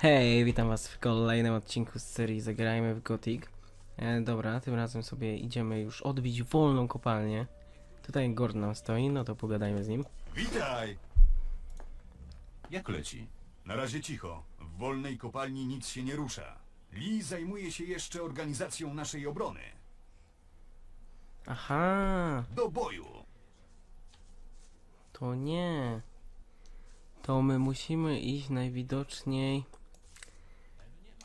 Hej, witam was w kolejnym odcinku z serii Zagrajmy w Gothic. E, dobra, tym razem sobie idziemy już odbić wolną kopalnię. Tutaj Gordon nam stoi, no to pogadajmy z nim. Witaj! Jak leci? Na razie cicho. W wolnej kopalni nic się nie rusza. Lee zajmuje się jeszcze organizacją naszej obrony. Aha, Do boju! to nie. To my musimy iść najwidoczniej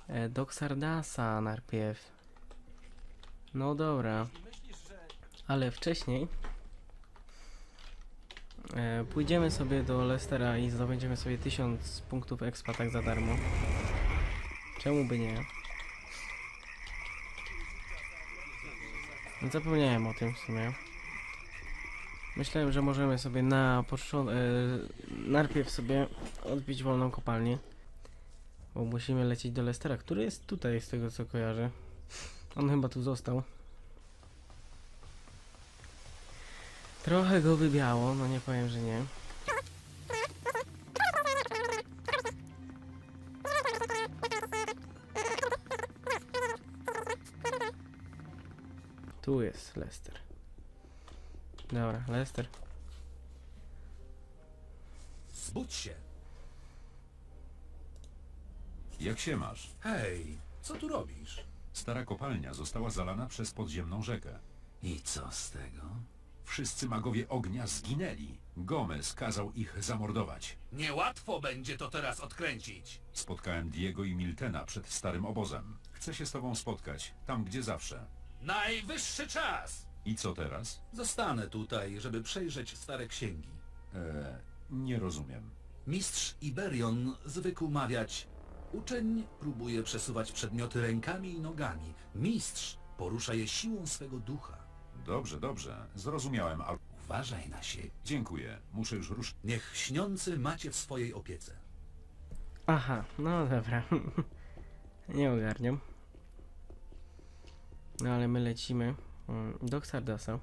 e, do Xardasa najpierw. No dobra. Ale wcześniej e, pójdziemy sobie do Lestera i zdobędziemy sobie 1000 punktów expa tak za darmo. Czemu by nie? Zapomniałem o tym w sumie. Myślałem, że możemy sobie na początku, najpierw sobie odbić wolną kopalnię. Bo musimy lecieć do Lestera, który jest tutaj z tego co kojarzę. On chyba tu został. Trochę go wybiało, no nie powiem, że nie. Tu jest Lester. Dobra, Lester. Zbudź się. Jak się masz? Hej, co tu robisz? Stara kopalnia została zalana przez podziemną rzekę. I co z tego? Wszyscy magowie ognia zginęli. Gomez kazał ich zamordować. Niełatwo będzie to teraz odkręcić. Spotkałem Diego i Miltena przed starym obozem. Chcę się z tobą spotkać, tam gdzie zawsze. Najwyższy czas! I co teraz? Zostanę tutaj, żeby przejrzeć stare księgi. Eee, nie rozumiem. Mistrz Iberion zwykł mawiać Uczeń próbuje przesuwać przedmioty rękami i nogami. Mistrz porusza je siłą swego ducha. Dobrze, dobrze, zrozumiałem, ale... Uważaj na siebie. Dziękuję, muszę już ruszyć. Niech śniący macie w swojej opiece. Aha, no dobra. nie ogarniam. No ale my lecimy mm, do Xardasa.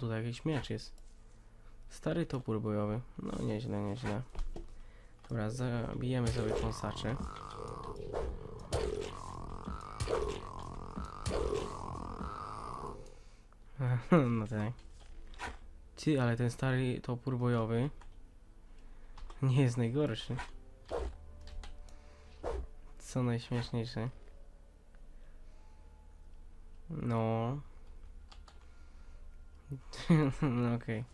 Tutaj jakiś miecz jest. Stary topór bojowy. No nieźle, nieźle. Dobra, zabijemy sobie kąsaczy. no tak. Ty, ale ten stary topór bojowy nie jest najgorszy. Co najśmieszniejsze. No. No okej.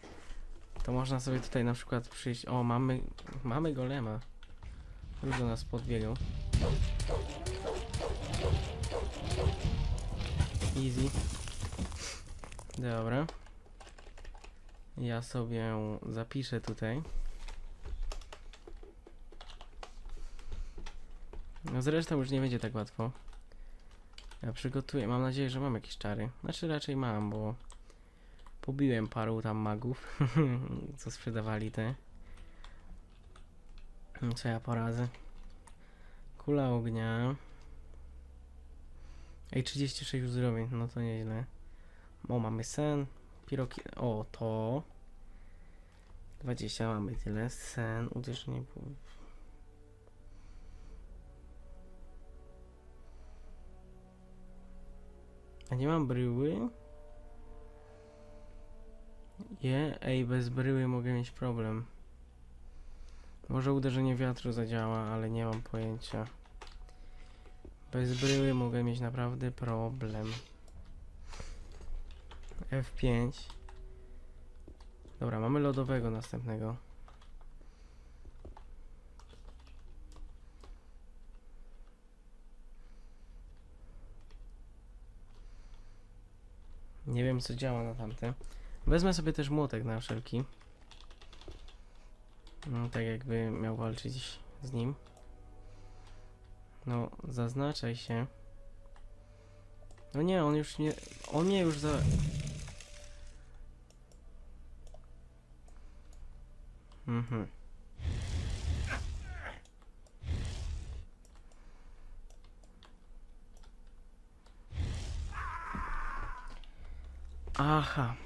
To można sobie tutaj na przykład przyjść. O, mamy. Mamy golema. Już nas podbiegał. Easy. Dobra. Ja sobie zapiszę tutaj. No zresztą już nie będzie tak łatwo. Ja przygotuję, mam nadzieję, że mam jakieś czary. Znaczy raczej mam, bo pobiłem paru tam magów, co sprzedawali te. Co ja poradzę? Kula ognia. Ej, 36 uzdrowień, no to nieźle. O, mamy sen. Piroki... O, to. 20 mamy tyle. Sen, uderzenie... A nie mam bryły? Je, ej, bez bryły mogę mieć problem. Może uderzenie wiatru zadziała, ale nie mam pojęcia. Bez bryły mogę mieć naprawdę problem. F5. Dobra, mamy lodowego następnego. Nie wiem co działa na tamte. Wezmę sobie też młotek na wszelki. No, tak jakby miał walczyć z nim. No, zaznaczaj się. No nie, on już nie... On mnie już za... Mhm. Aha.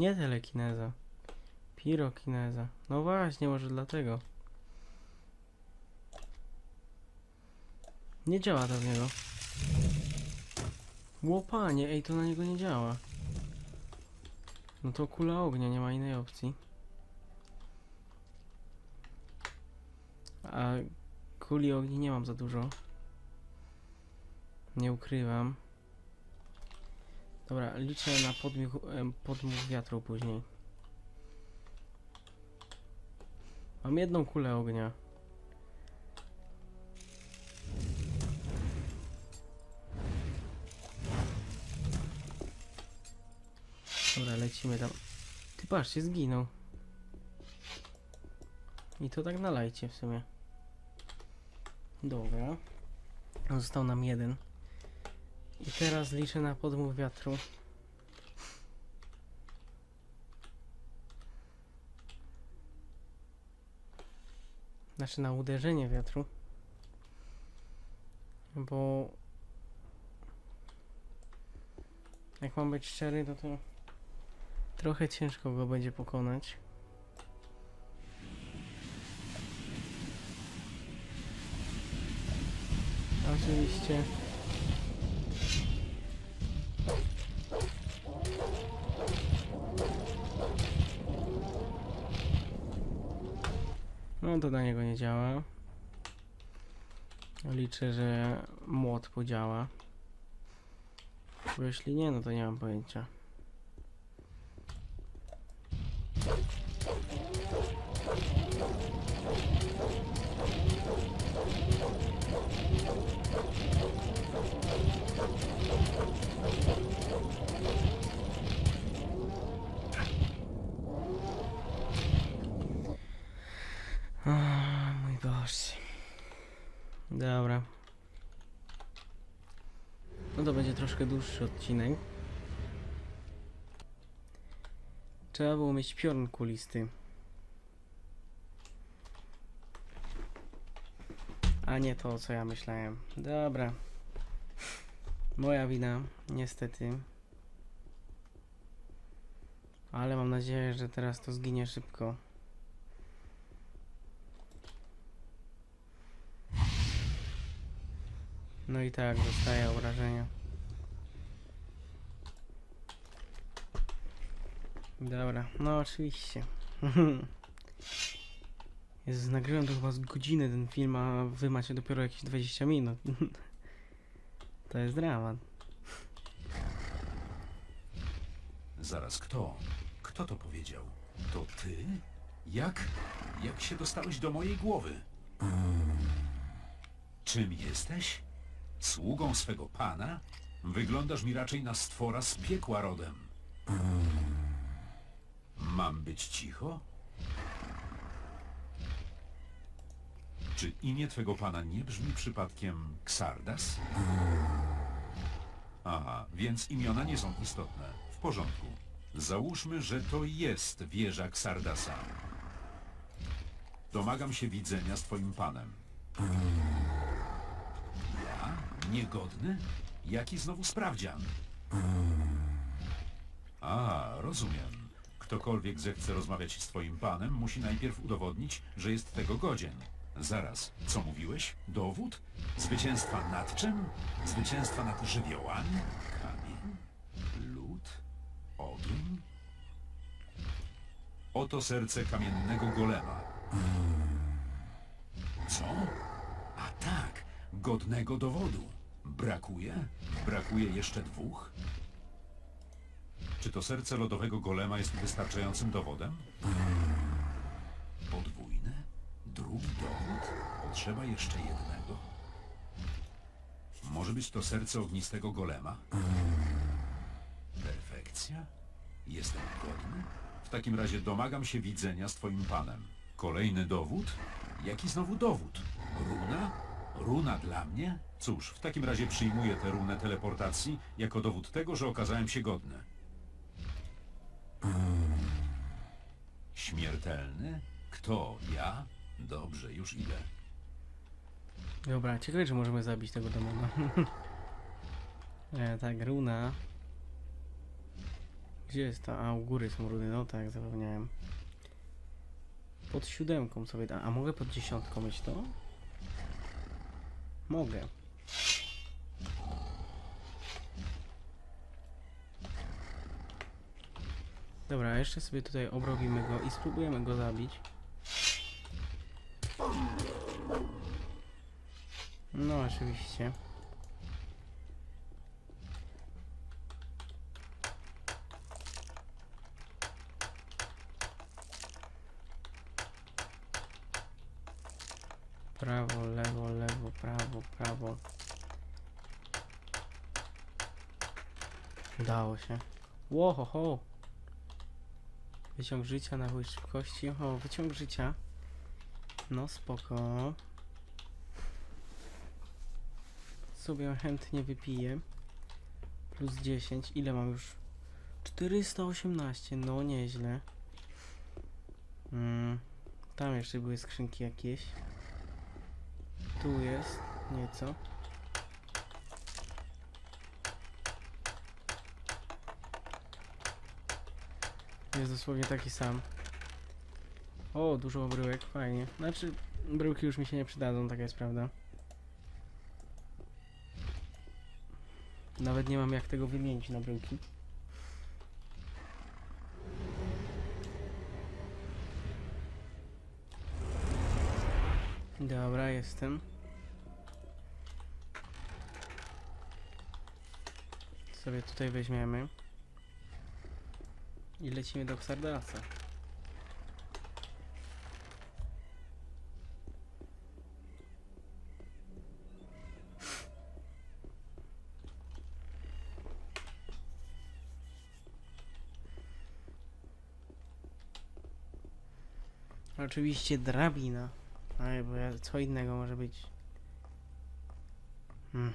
Nie telekineza. Pirokineza. No właśnie, może dlatego. Nie działa to w niego. Łopanie, ej, to na niego nie działa. No to kula ognia, nie ma innej opcji. A kuli ogni nie mam za dużo. Nie ukrywam. Dobra, liczę na podmuch, podmuch wiatru później. Mam jedną kulę ognia. Dobra, lecimy tam. Ty patrzcie, zginął. I to tak na lajcie w sumie. Dobra. Został nam jeden. I teraz liczę na podmuch wiatru. Znaczy na uderzenie wiatru. Bo... Jak mam być szczery, to to... Trochę ciężko go będzie pokonać. Oczywiście. To na niego nie działa. Liczę, że młot podziała. Bo jeśli nie, no to nie mam pojęcia. Troszkę dłuższy odcinek. Trzeba było mieć piorun kulisty. A nie to, co ja myślałem. Dobra. Moja wina, niestety. Ale mam nadzieję, że teraz to zginie szybko. No i tak, dostaję obrażenia. Dobra, no oczywiście. Jezus, nagrywam to chyba z godziny ten film, a wy macie dopiero jakieś 20 minut. to jest dramat. Zaraz, kto? Kto to powiedział? To ty? Jak? Jak się dostałeś do mojej głowy? Czym jesteś? Sługą swego pana? Wyglądasz mi raczej na stwora z piekła rodem. Mam być cicho? Czy imię twego pana nie brzmi przypadkiem Xardas? Aha, więc imiona nie są istotne. W porządku. Załóżmy, że to jest wieża Xardasa. Domagam się widzenia z twoim panem. Ja? Niegodny? Jaki znowu sprawdzian? A, rozumiem. Ktokolwiek zechce rozmawiać z twoim panem, musi najpierw udowodnić, że jest tego godzien. Zaraz, co mówiłeś? Dowód? Zwycięstwa nad czym? Zwycięstwa nad żywiołami? Kamień? Lód? Ogień? Oto serce kamiennego golema. Co? A tak, godnego dowodu. Brakuje? Brakuje jeszcze dwóch? Czy to serce lodowego golema jest wystarczającym dowodem? Podwójne? Drugi dowód? Potrzeba jeszcze jednego. Może być to serce ognistego golema? Perfekcja? Jestem godny? W takim razie domagam się widzenia z twoim panem. Kolejny dowód? Jaki znowu dowód? Runa? Runa dla mnie? Cóż, w takim razie przyjmuję tę runę teleportacji jako dowód tego, że okazałem się godny. Śmiertelny? Kto? Ja? Dobrze, już idę. Dobra, ciekawe czy możemy zabić tego demona. e, tak, runa. Gdzie jest ta? A, u góry są runy, no tak, zapomniałem. Pod siódemką sobie da. A mogę pod dziesiątką mieć to? Mogę. Dobra, jeszcze sobie tutaj obrobimy go i spróbujemy go zabić. No, oczywiście. Prawo, lewo, lewo, prawo, prawo. Udało się. Ło, ho. Wyciąg życia na chuj szybkości. O, wyciąg życia. No spoko. Sobie chętnie wypiję. Plus 10. Ile mam już? 418. No nieźle. Mm, tam jeszcze były skrzynki jakieś. Tu jest nieco. Jest dosłownie taki sam. O, dużo bryłek, fajnie. Znaczy, bryłki już mi się nie przydadzą, taka jest prawda. Nawet nie mam jak tego wymienić na bryłki. Dobra, jestem. Sobie tutaj weźmiemy. I lecimy do Xardasa. Oczywiście drabina. Ale bo co innego może być. Hmm.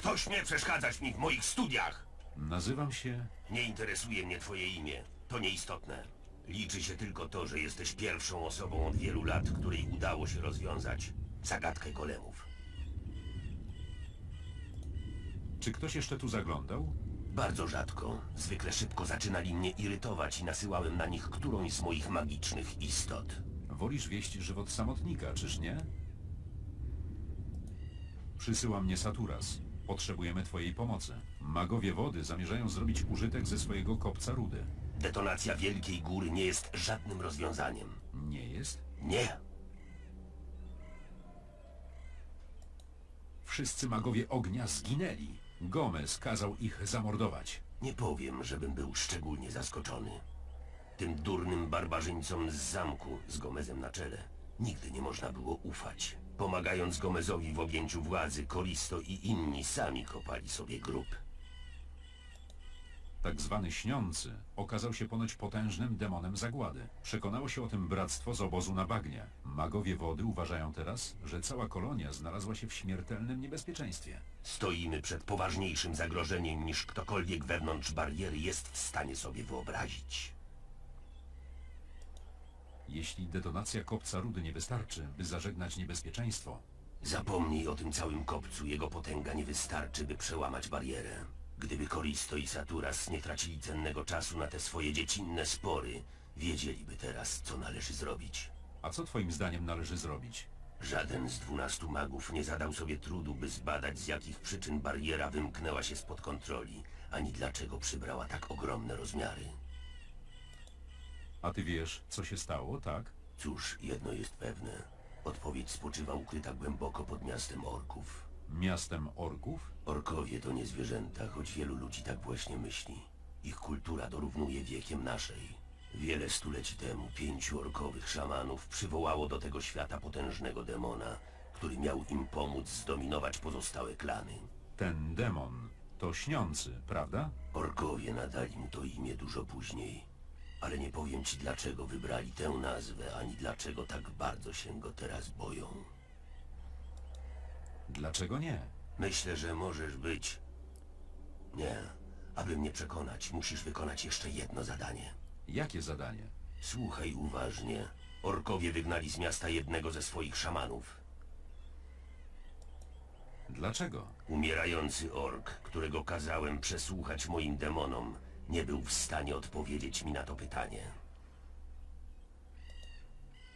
Kto śmie przeszkadzać mi w moich studiach? Nazywam się... Nie interesuje mnie twoje imię. To nieistotne. Liczy się tylko to, że jesteś pierwszą osobą od wielu lat, której udało się rozwiązać zagadkę golemów. Czy ktoś jeszcze tu zaglądał? Bardzo rzadko. Zwykle szybko zaczynali mnie irytować i nasyłałem na nich którąś z moich magicznych istot. Wolisz wieść żywot samotnika, czyż nie? Przysyła mnie Saturas. Potrzebujemy twojej pomocy. Magowie wody zamierzają zrobić użytek ze swojego kopca rudy. Detonacja Wielkiej Góry nie jest żadnym rozwiązaniem. Nie jest? Nie. Wszyscy magowie ognia zginęli. Gomez kazał ich zamordować. Nie powiem, żebym był szczególnie zaskoczony. Tym durnym barbarzyńcom z zamku z Gomezem na czele nigdy nie można było ufać. Pomagając Gomezowi w objęciu władzy, Koristo i inni sami kopali sobie grób. Tak zwany śniący okazał się ponoć potężnym demonem zagłady. Przekonało się o tym bractwo z obozu na bagnie. Magowie wody uważają teraz, że cała kolonia znalazła się w śmiertelnym niebezpieczeństwie. Stoimy przed poważniejszym zagrożeniem niż ktokolwiek wewnątrz bariery jest w stanie sobie wyobrazić. Jeśli detonacja kopca rudy nie wystarczy, by zażegnać niebezpieczeństwo, Zapomnij o tym całym kopcu, jego potęga nie wystarczy, by przełamać barierę. Gdyby Koristo i Saturas nie tracili cennego czasu na te swoje dziecinne spory, wiedzieliby teraz, co należy zrobić. a co twoim zdaniem należy zrobić? Żaden z dwunastu magów nie zadał sobie trudu, by zbadać z jakich przyczyn bariera wymknęła się spod kontroli, ani dlaczego przybrała tak ogromne rozmiary. A ty wiesz, co się stało, tak? Cóż, jedno jest pewne. Odpowiedź spoczywa ukryta głęboko pod miastem orków. Miastem orków? Orkowie to nie zwierzęta, choć wielu ludzi tak właśnie myśli. Ich kultura dorównuje wiekiem naszej. Wiele stuleci temu pięciu orkowych szamanów przywołało do tego świata potężnego demona, który miał im pomóc zdominować pozostałe klany. Ten demon to śniący, prawda? Orkowie nadali mu to imię dużo później. Ale nie powiem ci dlaczego wybrali tę nazwę, ani dlaczego tak bardzo się go teraz boją. Dlaczego nie? Myślę, że możesz być... Nie. Aby mnie przekonać, musisz wykonać jeszcze jedno zadanie. Jakie zadanie? Słuchaj uważnie. Orkowie wygnali z miasta jednego ze swoich szamanów. Dlaczego? Umierający ork, którego kazałem przesłuchać moim demonom, nie był w stanie odpowiedzieć mi na to pytanie.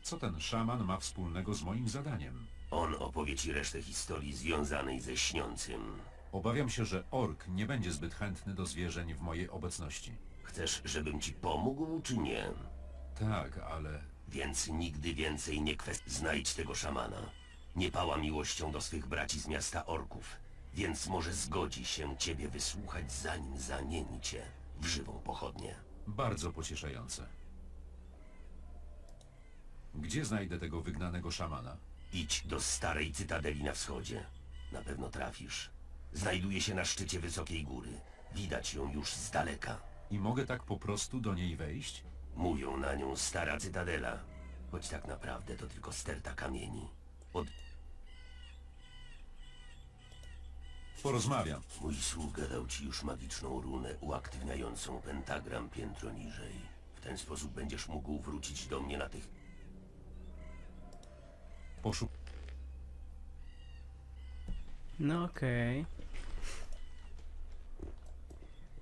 Co ten szaman ma wspólnego z moim zadaniem? On opowie ci resztę historii związanej ze śniącym. Obawiam się, że ork nie będzie zbyt chętny do zwierzeń w mojej obecności. Chcesz, żebym ci pomógł, czy nie? Tak, ale Więc nigdy więcej nie kwest... Znajdź tego szamana. Nie pała miłością do swych braci z miasta orków, więc może zgodzi się ciebie wysłuchać, zanim zamieni cię w żywą pochodnię. bardzo pocieszające. Gdzie znajdę tego wygnanego szamana? Idź do starej cytadeli na wschodzie. Na pewno trafisz. Znajduje się na szczycie wysokiej góry. Widać ją już z daleka. I mogę tak po prostu do niej wejść? Mówią na nią stara cytadela, choć tak naprawdę to tylko sterta kamieni. Od Porozmawiam. mój sługa dał ci już magiczną runę uaktywniającą pentagram piętro niżej. W ten sposób będziesz mógł wrócić do mnie na tych... Poszuk... No okej.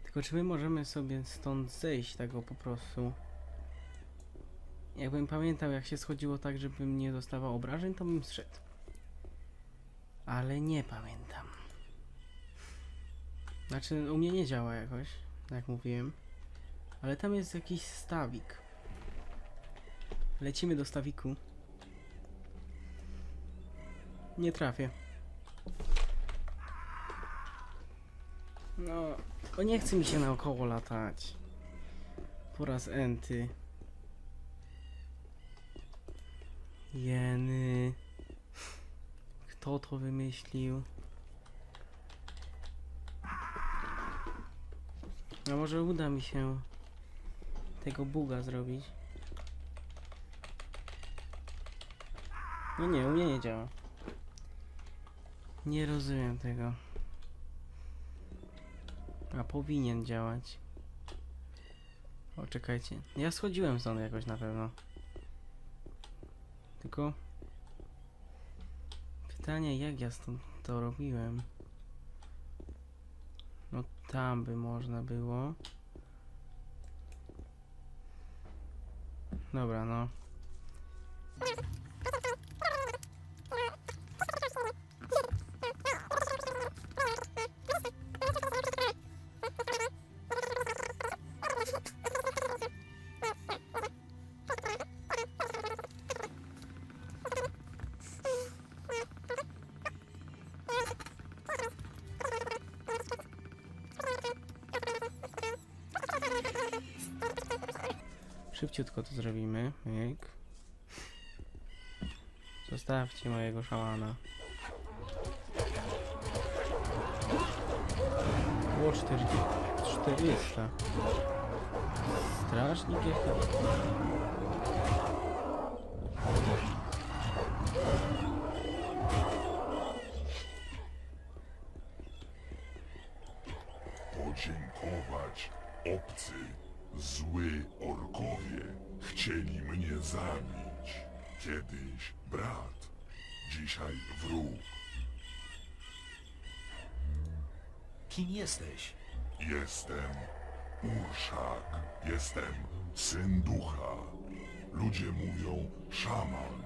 Tylko czy my możemy sobie stąd zejść tego po prostu? Jakbym pamiętał jak się schodziło tak, żebym nie dostawał obrażeń, to bym zszedł. Ale nie pamiętam. Znaczy u mnie nie działa jakoś, jak mówiłem. Ale tam jest jakiś stawik. Lecimy do stawiku. Nie trafię. No, bo nie chce mi się naokoło latać. Po raz enty. Jeny. Kto to wymyślił? A może uda mi się tego buga zrobić? No nie, u mnie nie działa. Nie rozumiem tego. A powinien działać. O, czekajcie. Ja schodziłem stąd jakoś na pewno. Tylko... Pytanie, jak ja stąd to robiłem? Tam by można było. Dobra, no. Szybciutko to zrobimy. Myk. Zostawcie mojego szamana. Było 40, 400. Strażnik jaki? podziękować. Obcy, zły orkowie chcieli mnie zabić. Kiedyś brat, dzisiaj wróg. Kim jesteś? Jestem Urszak, jestem syn ducha. Ludzie mówią szaman.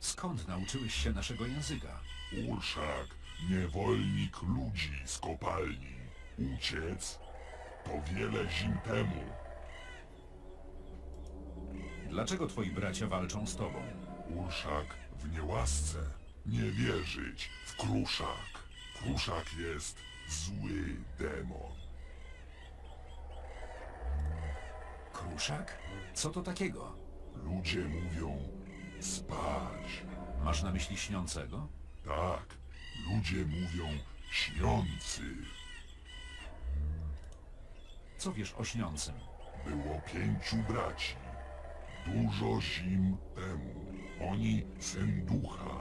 Skąd nauczyłeś się naszego języka? Urszak, niewolnik ludzi z kopalni. Uciec to wiele zim temu. Dlaczego twoi bracia walczą z tobą? Urszak w niełasce. Nie wierzyć w kruszak. Kruszak jest zły demon. Kruszak? Co to takiego? Ludzie mówią spać. Masz na myśli śniącego? Tak, ludzie mówią śniący. Co wiesz o śniącym? Było pięciu braci. Dużo zim temu. Oni syn ducha,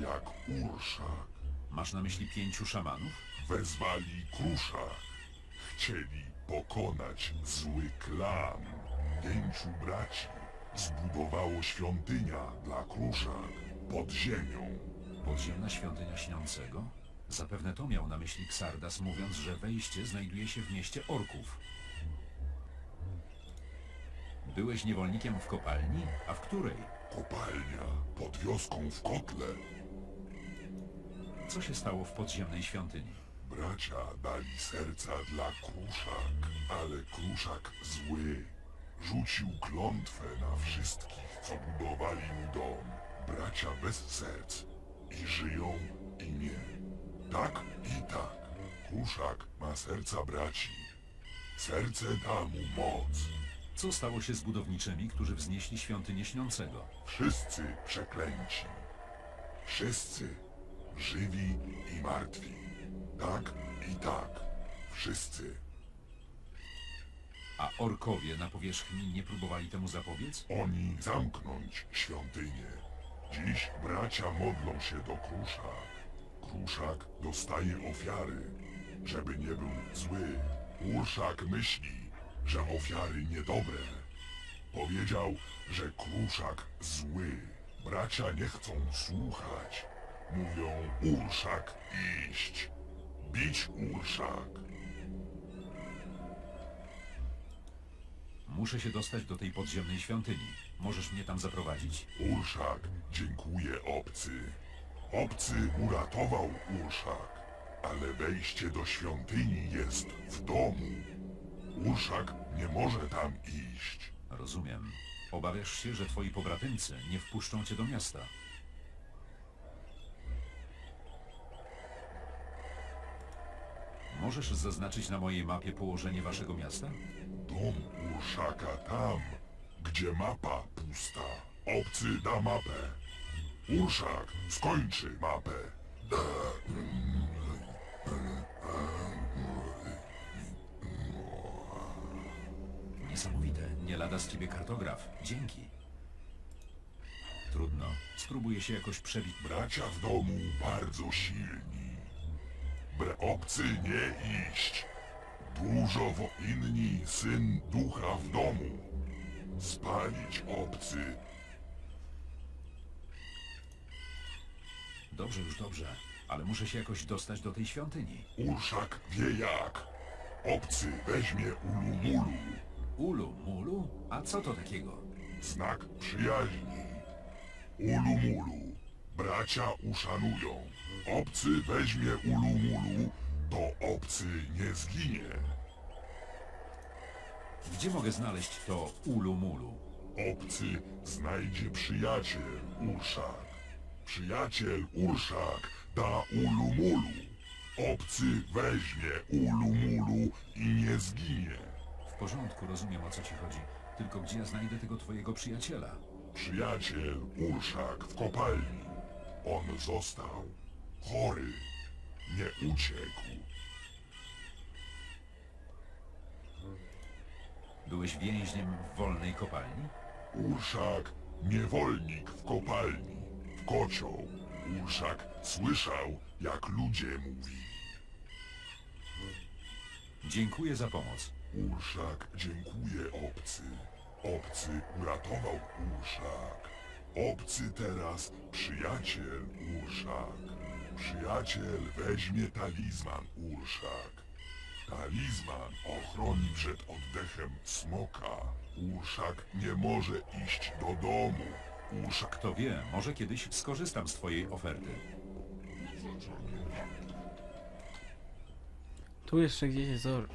jak Urszak. Masz na myśli pięciu szamanów? Wezwali Kruszak. Chcieli pokonać zły klan. Pięciu braci zbudowało świątynia dla Kruszak pod ziemią. Podziemna świątynia śniącego? Zapewne to miał na myśli Xardas, mówiąc, że wejście znajduje się w mieście orków. Byłeś niewolnikiem w kopalni? A w której? Kopalnia pod wioską w kotle. Co się stało w podziemnej świątyni? Bracia dali serca dla Kruszak, ale Kruszak zły. Rzucił klątwę na wszystkich, co budowali mu dom. Bracia bez serc. I żyją, i nie. Tak i tak. Kruszak ma serca braci. Serce da mu moc. Co stało się z budowniczymi, którzy wznieśli świątynię śniącego? Wszyscy przeklęci. Wszyscy żywi i martwi. Tak i tak. Wszyscy. A orkowie na powierzchni nie próbowali temu zapobiec? Oni zamknąć świątynię. Dziś bracia modlą się do Kruszak. Kruszak dostaje ofiary, żeby nie był zły. Urszak myśli, że ofiary niedobre. Powiedział, że Kruszak zły. Bracia nie chcą słuchać. Mówią Urszak iść. Bić Urszak. Muszę się dostać do tej podziemnej świątyni. Możesz mnie tam zaprowadzić? Urszak dziękuję obcy. Obcy uratował Urszak, ale wejście do świątyni jest w domu. Urszak nie może tam iść. Rozumiem. Obawiasz się, że twoi pobratymcy nie wpuszczą cię do miasta. Możesz zaznaczyć na mojej mapie położenie waszego miasta? Dom Urszaka tam, gdzie mapa pusta. Obcy da mapę. Urszak skończy mapę. Niesamowite. Nie lada z ciebie kartograf. Dzięki. Trudno. Spróbuję się jakoś przebić. Bracia w domu bardzo silni. Obcy nie iść. Dużo wo inni syn ducha w domu. Spalić obcy. Dobrze, już dobrze. Ale muszę się jakoś dostać do tej świątyni. Urszak wie jak. Obcy weźmie ulumulu. Ulu, mulu? A co to takiego? Znak przyjaźni. Ulumulu. Bracia uszanują. Obcy weźmie ulumulu, to obcy nie zginie. Gdzie mogę znaleźć to ulu mulu? Obcy znajdzie przyjaciel Urszak. Przyjaciel Urszak da ulumulu. Obcy weźmie ulumulu i nie zginie. W porządku, rozumiem o co ci chodzi. Tylko gdzie ja znajdę tego twojego przyjaciela? Przyjaciel Urszak w kopalni. On został chory. Nie uciekł. Byłeś więźniem w wolnej kopalni? Urszak niewolnik w kopalni. W kocioł. Urszak słyszał, jak ludzie mówili. Dziękuję za pomoc. Urszak dziękuję obcy. Obcy uratował Urszak. Obcy teraz przyjaciel Urszak. Przyjaciel weźmie talizman Urszak. Talizman ochroni przed oddechem smoka. Urszak nie może iść do domu. Urszak... to wie, może kiedyś skorzystam z twojej oferty. Tu jeszcze gdzieś jest or.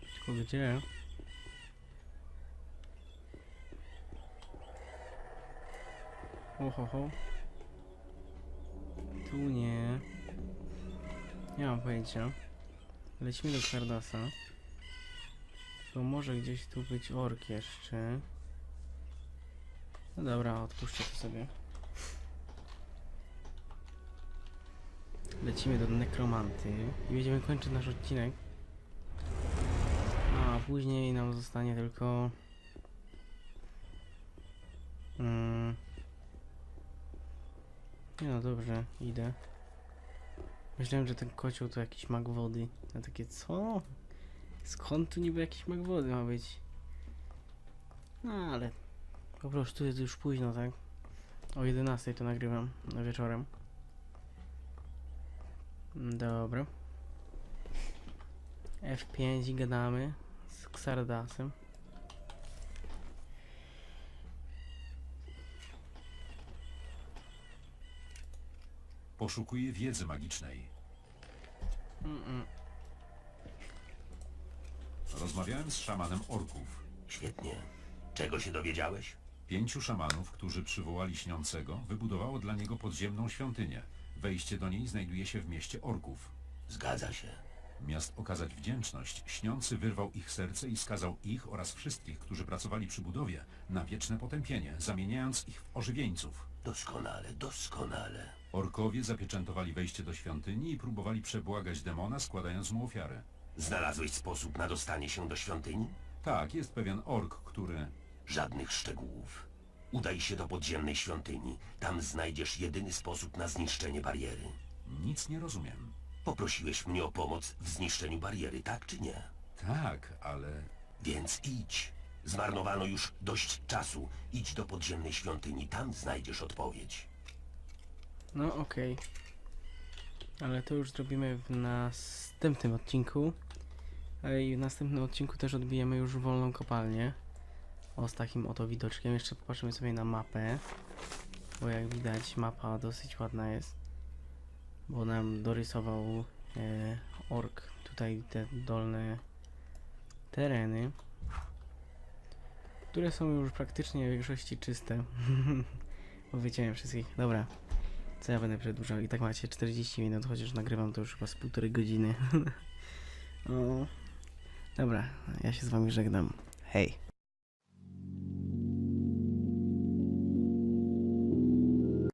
Tylko gdzie? Ohoho. Tu nie. Nie mam pojęcia. Lecimy do Kardasa. To może gdzieś tu być ork jeszcze. No dobra, odpuszczę to sobie. Lecimy do nekromanty i będziemy kończyć nasz odcinek. A później nam zostanie tylko. Mm. Nie no dobrze, idę. Myślałem, że ten kocioł to jakiś mag wody. A takie co? Skąd tu niby jakiś mag wody ma być? No ale po prostu jest już późno, tak? O 11 to nagrywam na wieczorem. Dobra. F5 i gadamy z Xardasem. Poszukuję wiedzy magicznej. Rozmawiałem z szamanem orków. Świetnie. Czego się dowiedziałeś? Pięciu szamanów, którzy przywołali śniącego, wybudowało dla niego podziemną świątynię. Wejście do niej znajduje się w mieście orków. Zgadza się. Miast okazać wdzięczność, śniący wyrwał ich serce i skazał ich oraz wszystkich, którzy pracowali przy budowie, na wieczne potępienie, zamieniając ich w ożywieńców. Doskonale, doskonale. Orkowie zapieczętowali wejście do świątyni i próbowali przebłagać demona, składając mu ofiarę. Znalazłeś sposób na dostanie się do świątyni? Tak, jest pewien ork, który... Żadnych szczegółów. Udaj się do podziemnej świątyni. Tam znajdziesz jedyny sposób na zniszczenie bariery. Nic nie rozumiem. Poprosiłeś mnie o pomoc w zniszczeniu bariery, tak czy nie? Tak, ale... Więc idź. Zmarnowano już dość czasu. Idź do podziemnej świątyni, tam znajdziesz odpowiedź. No okej. Ale to już zrobimy w następnym odcinku. A i w następnym odcinku też odbijemy już wolną kopalnię. O, z takim oto widoczkiem. Jeszcze popatrzymy sobie na mapę. Bo jak widać mapa dosyć ładna jest. Bo nam dorysował e, ork tutaj te dolne tereny. Które są już praktycznie w większości czyste. Bo wyciąłem wszystkich. Dobra. Co ja będę przedłużał? I tak macie 40 minut, chociaż nagrywam to już chyba z półtorej godziny. Dobra, ja się z wami żegnam. Hej.